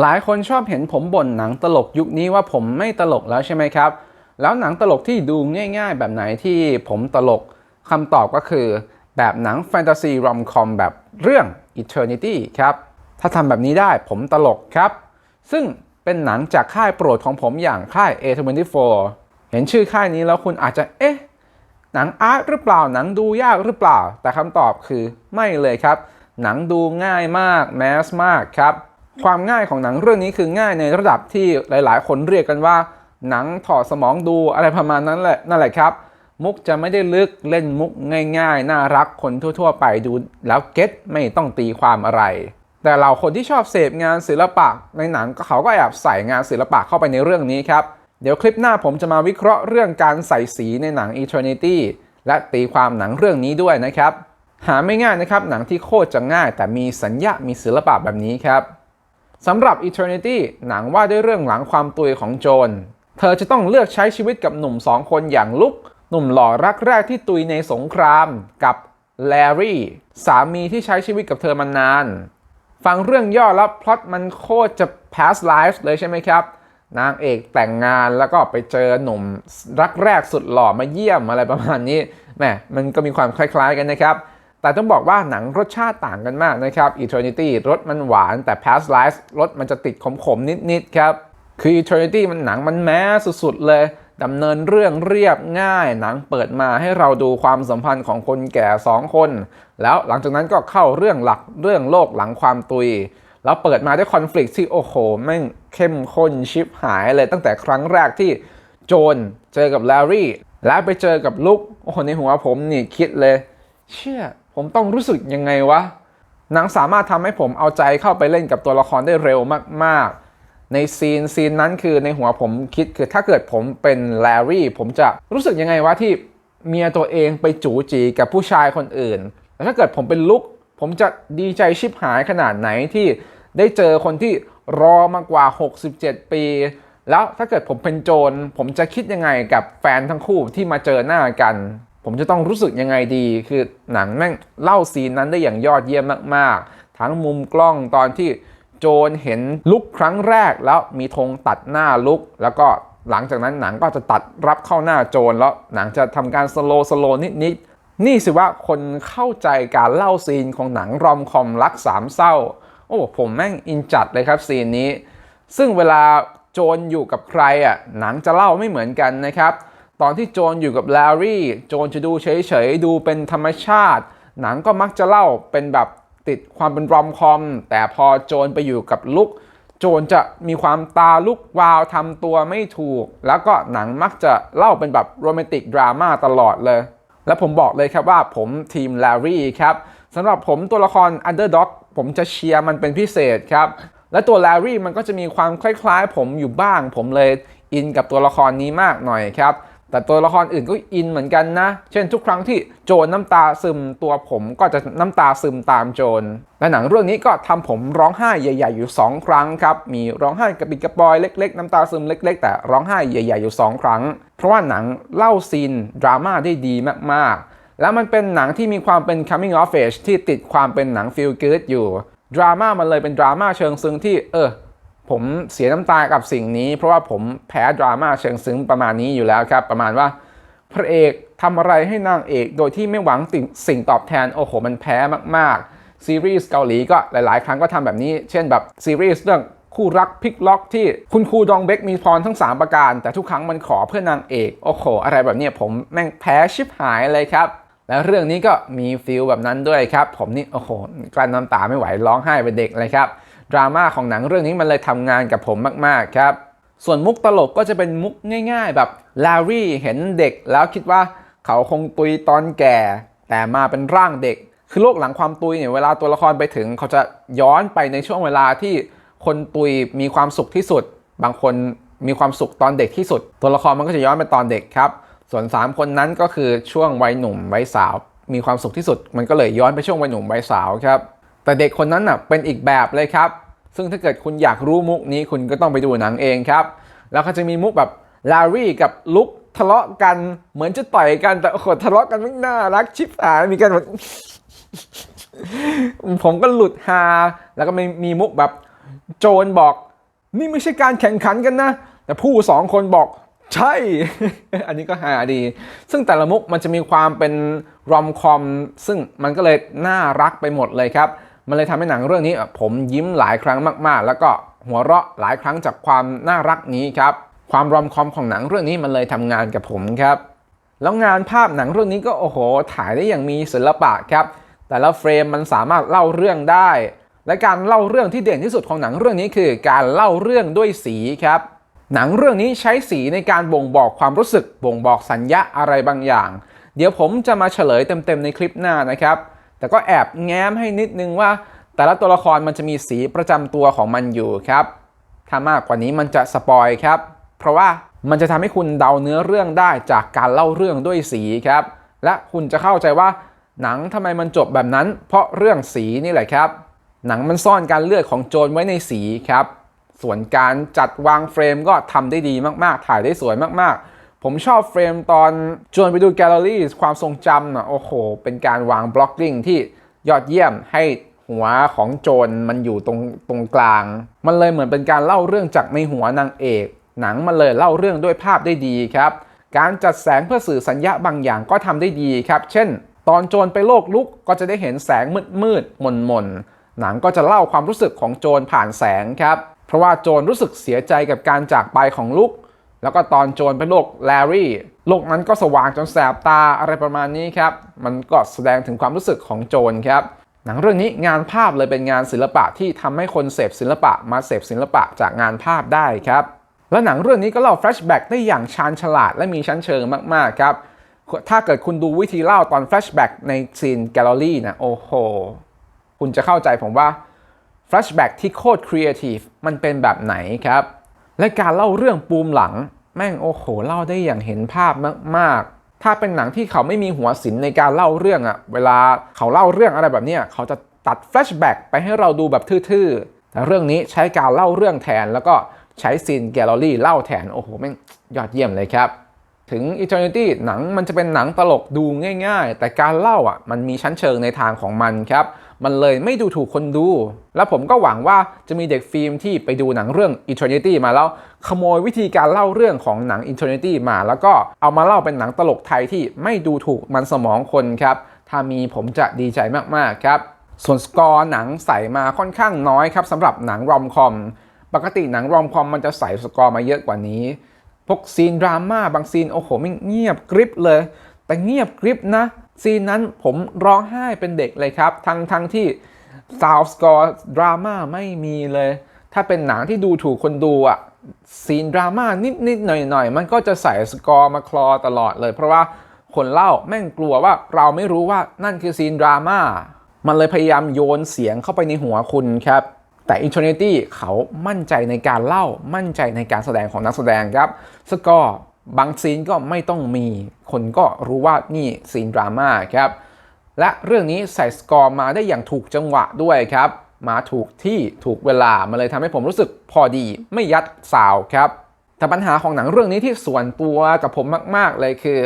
หลายคนชอบเห็นผมบ่นหนังตลกยุคนี้ว่าผมไม่ตลกแล้วใช่ไหมครับ แล้วหนังตลกที่ดูง่ายๆ แบบไหนที่ผมตลกคำตอบก็คือ แบบหนังแฟนตาซีรอมคอมแบบเรื่อง Eternity ครับ ถ้าทำแบบนี้ได้ผมตลกครับ ซึ่งเป็นหนังจากค่ายโปรดของผมอย่างค่าย A24 เห็นชื่อค่ายนี้แล้วคุณอาจจะเอ๊ะ หนังอาร์ตหรือเปล่าหนังดูยากหรือเปล่า แต่คำตอบคือไม่เลยครับ หนังดูง่ายมากแมสมากครับ ความง่ายของหนังเรื่องนี้คือง่ายในระดับที่หลาย ๆ คนเรียกกันว่า หนังถอดสมองดูอะไรประมาณนั้นแหละนั่นแหละครับ มุกจะไม่ได้ลึกเล่นมุกง่าย ๆ น่ารักคนทั่ว ๆ ไปดูแล้วเก็ตไม่ต้องตีความอะไร แต่เราคนที่ชอบเสพงานศิลปะในหนังก็เขาก็แอบใส่งานศิลปะเข้าไปในเรื่องนี้ครับเดี๋ยวคลิปหน้าผมจะมาวิเคราะห์เรื่องการใส่สีในหนัง Eternity และตีความหนังเรื่องนี้ด้วยนะครับ หาไม่ง่ายนะครับหนังที่โคตรจะง่าย แต่มีสัญญา มีศิลปะแบบนี้ครับ สำหรับ Eternity หนังว่าด้วยเรื่องหลังความตุยของโจน เธอจะต้องเลือกใช้ชีวิตกับหนุ่มสองคนอย่างลุก หนุ่มหล่อรักแรกที่ตุยในสงครามกับแลรี่ สามีที่ใช้ชีวิตกับเธอมานาน ฟังเรื่องย่อแล้วพล็อตมันโคตรจะ past life เลยใช่ไหมครับ นางเอกแต่งงานแล้วก็ไปเจอหนุ่มรักแรกสุดหล่อมาเยี่ยมอะไรประมาณนี้แหมมันก็มีความคล้าย ๆกันนะครับ แต่ต้องบอกว่าหนังรสชาติต่างกันมากนะครับ Eternity รสมันหวานแต่ Past Life รสมันจะติดขมๆ นิดๆ ครับ คือ Eternity มันหนังมันแม้สุดๆ เลยดำเนินเรื่องเรียบง่าย หนังเปิดมาให้เราดูความสัมพันธ์ของคนแก่สองคน แล้วหลังจากนั้นก็เข้าเรื่องหลักเรื่องโลกหลังความตุย แล้วเปิดมาด้วยคอน FLICT ที่โอ้โหแม่งเข้มข้นชิบหายเลยตั้งแต่ครั้งแรกที่โจนเจอกับแลรี่แล้วไปเจอกับลุกโอ้โหในหัวผมนี่คิดเลย เชี่ย ผมต้องรู้สึกยังไงวะ หนังสามารถทำให้ผมเอาใจเข้าไปเล่นกับตัวละครได้เร็วมากๆ ในซีนซีนนั้นคือในหัวผมคิดคือถ้าเกิดผมเป็นแลรี่ผมจะรู้สึกยังไงวะที่เมียตัวเองไปจูจีกับผู้ชายคนอื่นแต่ถ้าเกิดผมเป็นลุกผมจะดีใจชิบหายขนาดไหนที่ได้เจอคนที่รอมากกว่า 67 ปี แล้วถ้าเกิดผมเป็นโจร ผมจะคิดยังไงกับแฟนทั้งคู่ที่มาเจอหน้ากัน ผมจะต้องรู้สึกยังไงดี คือหนังแม่งเล่าซีนนั้นได้อย่างยอดเยี่ยมมากๆ ทั้งมุมกล้องตอนที่โจรเห็นลุกครั้งแรกแล้วมีธงตัดหน้าลุก แล้วก็หลังจากนั้นหนังก็จะตัดรับเข้าหน้าโจรแล้วหนังจะทำการสโลสโลนิดๆนี่สิว่าคนเข้าใจการเล่าซีนของหนังรอมคอมรักสามเศร้า โอ้ผมแม่งอินจัดเลยครับซีนนี้ ซึ่งเวลาโจรอยู่กับใครอะหนังจะเล่าไม่เหมือนกันนะครับ ตอนที่โจรอยู่กับแลรี่ โจรจะดูเฉยๆ ดูเป็นธรรมชาติ หนังก็มักจะเล่าเป็นแบบติดความเป็นรอมคอม แต่พอโจรไปอยู่กับลุก โจรจะมีความตาลุกวาวทำตัวไม่ถูก แล้วก็หนังมักจะเล่าเป็นแบบโรแมนติกดราม่าตลอดเลย และผมบอกเลยครับว่าผมทีมแลรี่ครับสำหรับผมตัวละคร Underdog ผมจะเชียร์มันเป็นพิเศษครับ และตัวแลรี่มันก็จะมีความคล้ายๆ ผมอยู่บ้าง ผมเลยอินกับตัวละครนี้มากหน่อยครับ แต่ตัวละครอื่นก็อินเหมือนกันนะ เช่นทุกครั้งที่โจรน้ำตาซึมตัวผมก็จะน้ำตาซึมตามโจรและหนังเรื่องนี้ก็ทำผมร้องไห้ใหญ่ ๆ อยู่ 2 ครั้งครับ มีร้องไห้กระปิดกระปอยเล็ก ๆ น้ำตาซึมเล็ก ๆ แต่ร้องไห้ใหญ่ ๆ อยู่ 2 ครั้ง เพราะว่าหนังเล่าซีนดราม่าได้ดีมากๆ แล้วมันเป็นหนังที่มีความเป็น coming of age ที่ติดความเป็นหนัง feel good อยู่ดราม่ามันเลยเป็นดราม่าเชิงซึ้งที่เออ ผมเสียน้ำตากับสิ่งนี้ เพราะว่าผมแพ้ดราม่าเชิงซึ้งประมาณนี้อยู่แล้วครับ ประมาณว่า พระเอกทำอะไรให้นางเอกโดยที่ไม่หวังสิ่งงตอบแทน โอ้โห มันแพ้มากๆ ซีรีส์เกาหลีก็หลาย ๆ ครั้งก็ทำแบบนี้ เช่นแบบซีรีส์เรื่องคู่รักพลิกล็อกที่คุณครูดองเบกมีพรทั้ง 3 ประการ แต่ทุกครั้งมันขอเพื่อนางเอก โอ้โห อะไรแบบนี้ผมแม่งแพ้ชิบหายเลยครับ แล้วเรื่องนี้ก็มีฟิลแบบนั้นด้วยครับ ผมนี่โอ้โหกลั้นน้ำตาไม่ไหวร้องไห้เป็นเด็กเลยครับ ดราม่าของหนังเรื่องนี้มันเลยทำงานกับผมมากๆครับ ส่วนมุกตลกก็จะเป็นมุกง่าย ๆ แบบลารี่เห็นเด็กแล้วคิดว่าเขาคงตุยตอนแก่ แต่มาเป็นร่างเด็ก คือโลกหลังความตุยเนี่ยเวลาตัวละครไปถึง เขาจะย้อนไปในช่วงเวลาที่คนตุยมีความสุขที่สุด บางคนมีความสุขตอนเด็กที่สุด ตัวละครมันก็จะย้อนไปตอนเด็กครับ ส่วน 3 คนนั้นก็คือช่วงวัยหนุ่มวัยสาว มีความสุขที่สุด มันก็เลยย้อนไปช่วงวัยหนุ่มวัยสาวครับ แต่เด็กคนนั้นน่ะเป็นอีกแบบเลยครับ ซึ่งถ้าเกิดคุณอยากรู้มุกนี้คุณก็ต้องไปดูหนังเองครับ แล้วก็จะมีมุกแบบลารี่กับลุกทะเลาะกันเหมือนจะต่อยกันแต่โอ้โหทะเลาะกันไม่น่ารักชิบหายมีกันแบบผมก็หลุดฮาแล้วก็มีมีมุกแบบโจนบอก นี่ไม่ใช่การแข่งขันกันนะ แต่ผู้สองคนบอกใช่ อันนี้ก็หาดี ซึ่งแต่ละมุกมันจะมีความเป็นรอมคอม ซึ่งมันก็เลยน่ารักไปหมดเลยครับ มันเลยทำให้หนังเรื่องนี้ผมยิ้มหลายครั้งมากๆ แล้วก็หัวเราะหลายครั้งจากความน่ารักนี้ครับความรอมคอมของหนังเรื่องนี้มันเลยทำงานกับผมครับ แล้วงานภาพหนังเรื่องนี้ก็โอ้โห ถ่ายได้อย่างมีศิลปะครับ แต่ละเฟรมมันสามารถเล่าเรื่องได้ และการเล่าเรื่องที่เด่นที่สุดของหนังเรื่องนี้คือ การเล่าเรื่องด้วยสีครับ หนังเรื่องนี้ใช้สีในการบ่งบอกความรู้สึก บ่งบอกสัญญาอะไรบางอย่าง เดี๋ยวผมจะมาเฉลยเต็มๆในคลิปหน้านะครับ แต่ก็แอบแง้มให้นิดนึงว่า แต่ละตัวละครมันจะมีสีประจำตัวของมันอยู่ครับ ถ้ามากกว่านี้มันจะสปอยครับ เพราะว่ามันจะทำให้คุณเดาเนื้อเรื่องได้จากการเล่าเรื่องด้วยสีครับ และคุณจะเข้าใจว่าหนังทำไมมันจบแบบนั้น เพราะเรื่องสีนี่แหละครับ หนังมันซ่อนการเลือดของโจรไว้ในสีครับ ส่วนการจัดวางเฟรมก็ทำได้ดีมากๆ ถ่ายได้สวยมากๆ ผมชอบเฟรมตอนโจรไปดูแกลเลอรี่ความทรงจำอะโอ้โห เป็นการวางบล็อกกิ้งที่ยอดเยี่ยมให้หัวของโจรมันอยู่ตรงตรงกลาง มันเลยเหมือนเป็นการเล่าเรื่องจากในหัวนางเอก หนังมันเลยเล่าเรื่องด้วยภาพได้ดีครับ การจัดแสงเพื่อสื่อสัญญาบางอย่างก็ทำได้ดีครับ เช่น ตอนโจรไปโลกลุกก็จะได้เห็นแสงมืดมืดมนมนหนังก็จะเล่าความรู้สึกของโจรผ่านแสงครับ เพราะว่าโจรรู้สึกเสียใจกับการจากไปของลุก แล้วก็ตอนโจรไปโลกแลรี่โลกนั้นก็สว่างจนแสบตาอะไรประมาณนี้ครับ มันก็แสดงถึงความรู้สึกของโจรครับ หนังเรื่องนี้งานภาพเลยเป็นงานศิลปะที่ทำให้คนเสพศิลปะมาเสพศิลปะจากงานภาพได้ครับ และหนังเรื่องนี้ก็เล่าแฟลชแบ็กได้อย่างชาญฉลาดและมีชั้นเชิงมากๆครับ ถ้าเกิดคุณดูวิธีเล่าตอนแฟลชแบ็กในซีนแกลเลอรี่นะโอ้โห คุณจะเข้าใจผมว่าแฟลชแบ็กที่โคตรครีเอทีฟมันเป็นแบบไหนครับ และการเล่าเรื่องปูมหลัง แม่งโอ้โหเล่าได้อย่างเห็นภาพมากๆ ถ้าเป็นหนังที่เขาไม่มีหัวศิลในการเล่าเรื่องอะเวลาเขาเล่าเรื่องอะไรแบบนี้เขาจะตัดแฟลชแบ็กไปให้เราดูแบบทื่อๆ แต่เรื่องนี้ใช้การเล่าเรื่องแทน แล้วก็ใช้ซีนแกลเลอรี่เล่าแทนโอ้โหแม่งยอดเยี่ยมเลยครับ ถึง Eternity หนังมันจะเป็นหนังตลกดูง่าย ๆ แต่การเล่าอะมันมีชั้นเชิงในทางของมันครับ มันเลยไม่ดูถูกคนดู และผมก็หวังว่าจะมีเด็กฟิล์มที่ไปดูหนังเรื่อง Eternity มาแล้ว ขโมยวิธีการเล่าเรื่องของหนัง Eternity มา แล้วก็เอามาเล่าเป็นหนังตลกไทยที่ไม่ดูถูกมันสมองคนครับ ถ้ามีผมจะดีใจมากๆครับส่วนสกอร์หนังใส่มาค่อนข้างน้อยครับสำหรับหนังรอมคอม ปกติหนังรอมคอมมันจะใส่สกอร์มาเยอะกว่านี้พวกซีนดราม่าบางซีนโอ้โหไม่เงียบกริบเลย แต่เงียบกริบนะ ซีนนั้นผมร้องไห้เป็นเด็กเลยครับ ทั้งทั้งที่ซาวสกอร์ดราม่าไม่มีเลย ถ้าเป็นหนังที่ดูถูกคนดูอะซีนดราม่านิดนิดๆหน่อยหน่อยๆ มันก็จะใส่สกอร์มาคลอตลอดเลย เพราะว่าคนเล่าแม่งกลัวว่าเราไม่รู้ว่านั่นคือซีนดราม่ามันเลยพยายามโยนเสียงเข้าไปในหัวคุณครับ แต่ Eternity เขามั่นใจในการเล่ามั่นใจในการแสดงของนักแสดงครับ สกอร์ บางซีนก็ไม่ต้องมี คนก็รู้ว่านี่ซีนดราม่าครับ และเรื่องนี้ใส่สกอร์มาได้อย่างถูกจังหวะด้วยครับ มาถูกที่ถูกเวลามันเลยทำให้ผมรู้สึกพอดีไม่ยัดสาวครับ แต่ปัญหาของหนังเรื่องนี้ที่ส่วนตัวกับผมมาก ๆ เลยคือ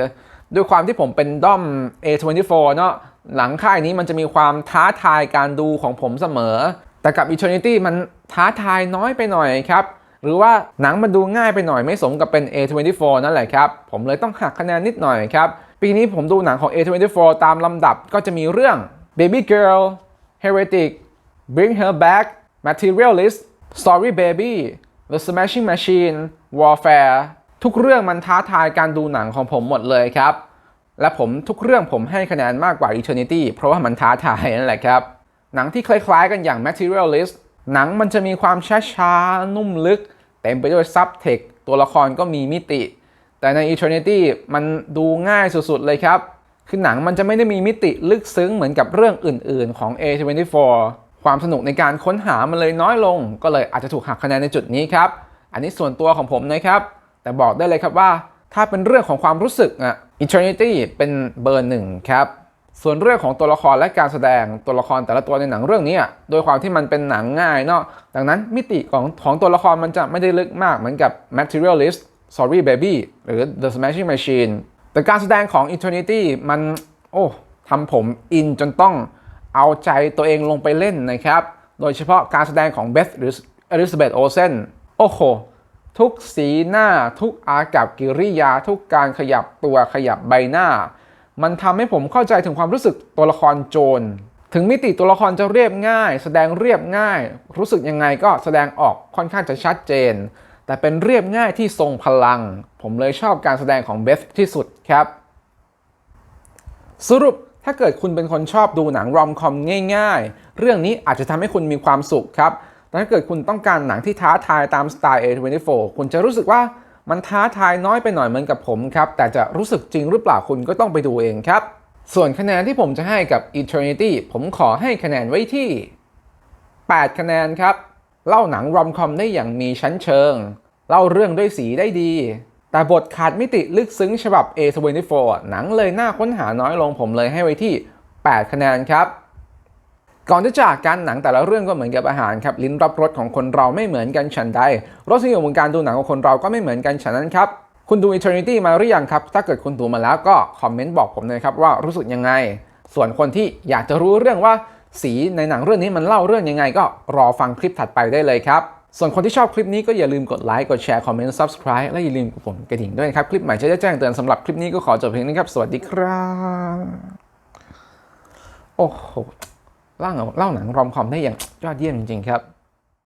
ด้วยความที่ผมเป็นด้อม A24 เนาะหลังค่ายนี้มันจะมีความท้าทายการดูของผมเสมอ แต่กับ Eternity มันท้าทายน้อยไปหน่อยครับ หรือว่าหนังมันดูง่ายไปหน่อยไม่สมกับเป็น A24 นั่นแหละครับ ผมเลยต้องหักคะแนนนิดหน่อยครับ ปีนี้ผมดูหนังของ A24 ตามลำดับก็จะมีเรื่อง Baby Girl Heretic Bring Her Back Materialist Story Baby The Smashing Machine Warfare ทุกเรื่องมันท้าทายการดูหนังของผมหมดเลยครับ และผมทุกเรื่องผมให้คะแนนมากกว่า Eternity เพราะว่ามันท้าทายนั่นแหละครับ หนังที่คล้ายๆกันอย่าง Materialist หนังมันจะมีความช้าๆ นุ่มลึก เต็มไปด้วยซับเทคตัวละครก็มีมิติ แต่ใน Eternity มันดูง่ายสุดๆเลยครับ คือหนังมันจะไม่ได้มีมิติลึกซึ้งเหมือนกับเรื่องอื่นๆของ A24 ความสนุกในการค้นหามันเลยน้อยลง ก็เลยอาจจะถูกหักคะแนนในจุดนี้ครับ อันนี้ส่วนตัวของผมนะครับ แต่บอกได้เลยครับว่า ถ้าเป็นเรื่องของความรู้สึกอะ Eternity เป็นเบอร์หนึ่งครับ ส่วนเรื่องของตัวละครและการแสดงตัวละครแต่ละตัวในหนังเรื่องนี้โดยความที่มันเป็นหนังง่ายเนาะดังนั้นมิติของของตัวละครมันจะไม่ได้ลึกมากเหมือนกับ Materialist Sorry Baby หรือ The Smashing Machine แต่การแสดงของ Eternity มัน โอ้ทำผมอินจนต้องเอาใจตัวเองลงไปเล่นนะครับ โดยเฉพาะการแสดงของเบธหรืออลิซาเบธโอเซนโอ้โห ทุกสีหน้า ทุกอากับกิริยา ทุกการขยับตัวขยับใบหน้า มันทำให้ผมเข้าใจถึงความรู้สึกตัวละครโจร ถึงมิติตัวละครจะเรียบง่าย แสดงเรียบง่าย รู้สึกยังไงก็แสดงออกค่อนข้างจะชัดเจน แต่เป็นเรียบง่ายที่ทรงพลัง ผมเลยชอบการแสดงของเบสที่สุดครับ สรุปถ้าเกิดคุณเป็นคนชอบดูหนังรอมคอมง่าย ๆ เรื่องนี้อาจจะทำให้คุณมีความสุขครับแต่ถ้าเกิดคุณต้องการหนังที่ท้าทายตามสไตล์ A24 คุณจะรู้สึกว่า มันท้าทายน้อยไปหน่อยเหมือนกับผมครับ แต่จะรู้สึกจริงหรือเปล่าคุณก็ต้องไปดูเองครับ ส่วนคะแนนที่ผมจะให้กับ Eternity ผมขอให้คะแนนไว้ที่ 8 คะแนนครับ เล่าหนังรอมคอมได้อย่างมีชั้นเชิง เล่าเรื่องด้วยสีได้ดี แต่บทขาดมิติลึกซึ้งฉบับ A24 หนังเลยน่าค้นหาน้อยลงผมเลยให้ไว้ที่ 8 คะแนนครับ ก่อนจะจากกันหนังแต่ละเรื่องก็เหมือนกับอาหารครับลิ้นรับรสของคนเราไม่เหมือนกันฉันใดรสนิยมของการดูหนังของคนเราก็ไม่เหมือนกันฉะนั้นครับคุณดู Eternity มาหรือยังครับ ถ้าเกิดคุณดูมาแล้วก็คอมเมนต์บอกผมเลยครับว่ารู้สึกยังไง ส่วนคนที่อยากจะรู้เรื่องว่าสีในหนังเรื่องนี้มันเล่าเรื่องยังไง ก็รอฟังคลิปถัดไปได้เลยครับ ส่วนคนที่ชอบคลิปนี้ก็อย่าลืมกดไลค์ กดแชร์ คอมเมนต์ subscribe และอย่าลืมกดปุ่มกระดิ่งด้วยครับ คลิปใหม่จะได้แจ้งเตือนสำหรับคลิปนี้ก็ขอจบเพียงนี้ครับ สวัสดีครับ โอ้โห เล่าหนังรอมคอมได้อย่างยอดเยี่ยมจริงๆครับ